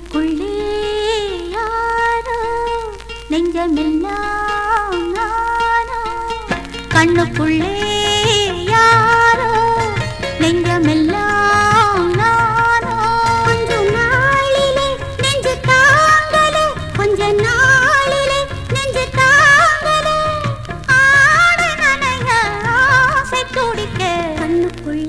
உள்ளுக்குள்ளே யாரோ நெஞ்சமெல்லாம் கண்ணுக்குள்ளே யாரோ நெஞ்சமெல்லாம் கண்ணுக்குள்ளே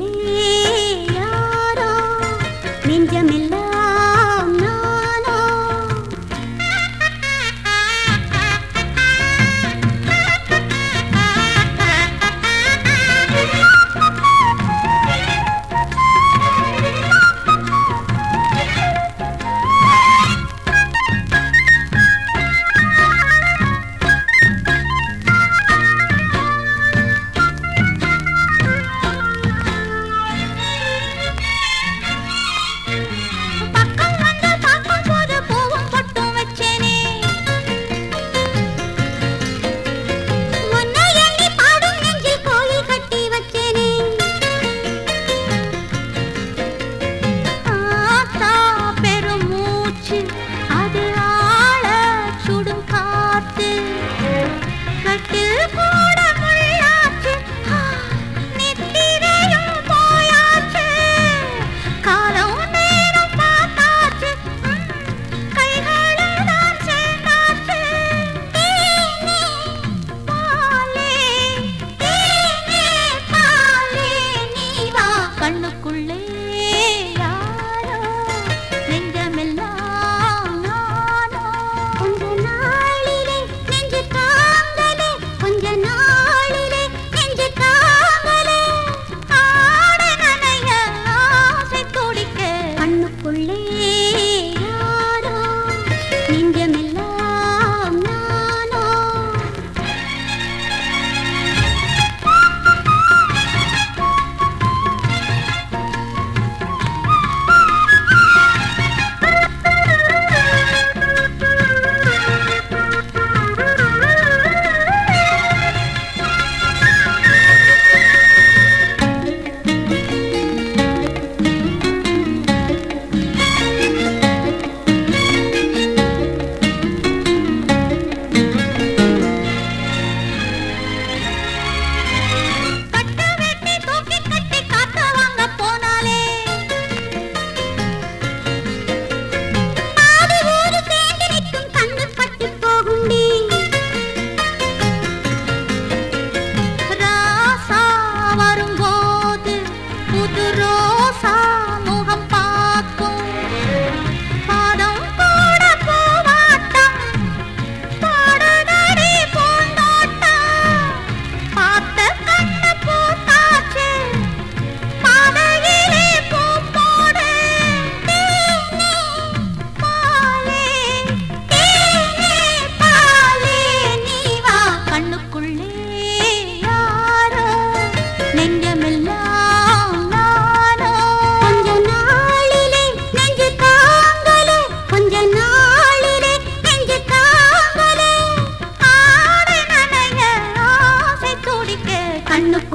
Bye.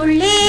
Olê!